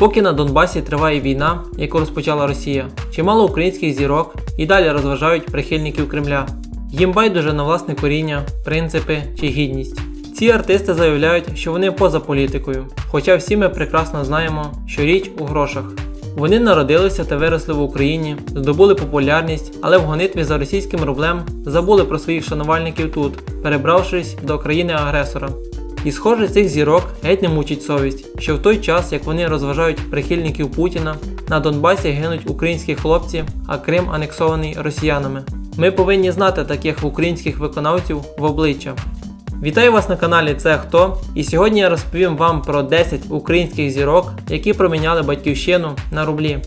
поки на Донбасі триває війна, яку розпочала Росія, чимало українських зірок і далі розважають прихильників Кремля. Їм байдуже на власне коріння, принципи чи гідність. Ці артисти заявляють, що вони поза політикою, хоча всі ми прекрасно знаємо, що річ у грошах. Вони народилися та виросли в Україні, здобули популярність, але в гонитві за російським рублем забули про своїх шанувальників тут, перебравшись до країни-агресора. І схоже, цих зірок геть не мучить совість, що в той час, як вони розважають прихильників Путіна, на Донбасі гинуть українські хлопці, а Крим анексований росіянами. Ми повинні знати таких українських виконавців в обличчя. Вітаю вас на каналі Це Хто? І сьогодні я розповім вам про 10 українських зірок, які проміняли батьківщину на рублі.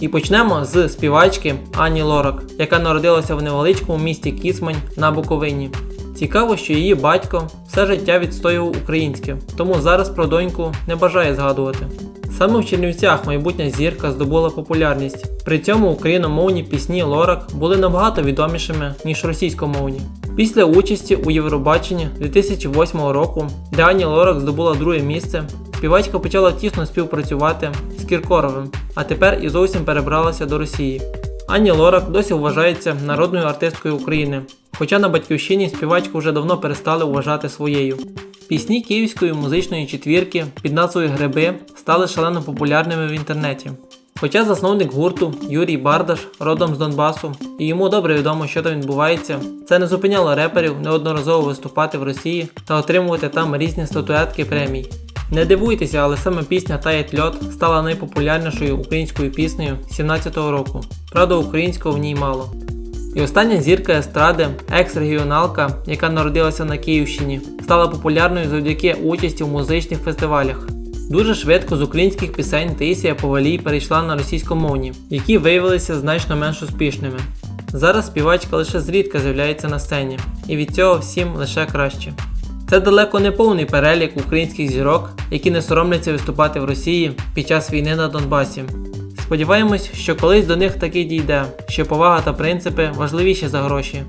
І почнемо з співачки Ані Лорак, яка народилася в невеличкому місті Кісмань на Буковині. Цікаво, що її батько все життя відстоював українське, тому зараз про доньку не бажає згадувати. Саме в Чернівцях майбутня зірка здобула популярність. При цьому україномовні пісні Лорак були набагато відомішими, ніж російськомовні. Після участі у Євробаченні 2008 року, де Ані Лорак здобула друге місце, співачка почала тісно співпрацювати з Кіркоровим, а тепер і зовсім перебралася до Росії. Ані Лорак досі вважається народною артисткою України, хоча на батьківщині співачку вже давно перестали вважати своєю. Пісні київської музичної четвірки під назвою Гриби стали шалено популярними в інтернеті. Хоча засновник гурту Юрій Бардаш родом з Донбасу, і йому добре відомо, що там відбувається, це не зупиняло реперів неодноразово виступати в Росії та отримувати там різні статуетки премій. Не дивуйтеся, але саме пісня Таять льот стала найпопулярнішою українською піснею 17-го року. Правда, українського в ній мало. І остання зірка естради, екс-регіоналка, яка народилася на Київщині, стала популярною завдяки участі в музичних фестивалях. Дуже швидко з українських пісень Таїсія Повалій перейшла на російськомовні, які виявилися значно менш успішними. Зараз співачка лише зрідка з'являється на сцені, і від цього всім лише краще. Це далеко не повний перелік українських зірок, які не соромляться виступати в Росії під час війни на Донбасі. Сподіваємось, що колись до них таки дійде, що повага та принципи важливіші за гроші.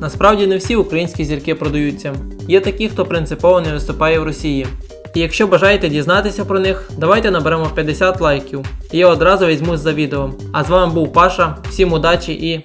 Насправді не всі українські зірки продаються. Є такі, хто принципово не виступає в Росії. І якщо бажаєте дізнатися про них, давайте наберемо 50 лайків. І я одразу візьмусь за відео. А з вами був Паша, всім удачі і